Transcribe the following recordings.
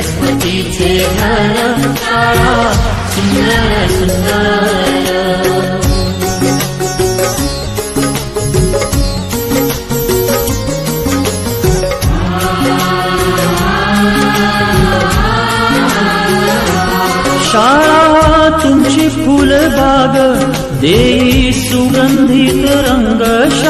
हे सरस्वतीचे घर शाळा सुंदर सुंदर शाळा तुमची फुलबाग देई सुगंधित रंग शाळा तुमची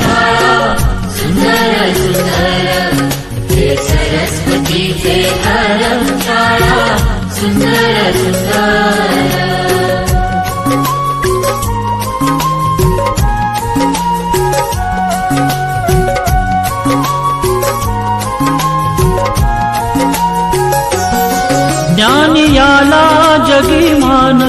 सरस्वतीचे घर शाळा सुंदर सुंदर। ज्ञान याला जगी मान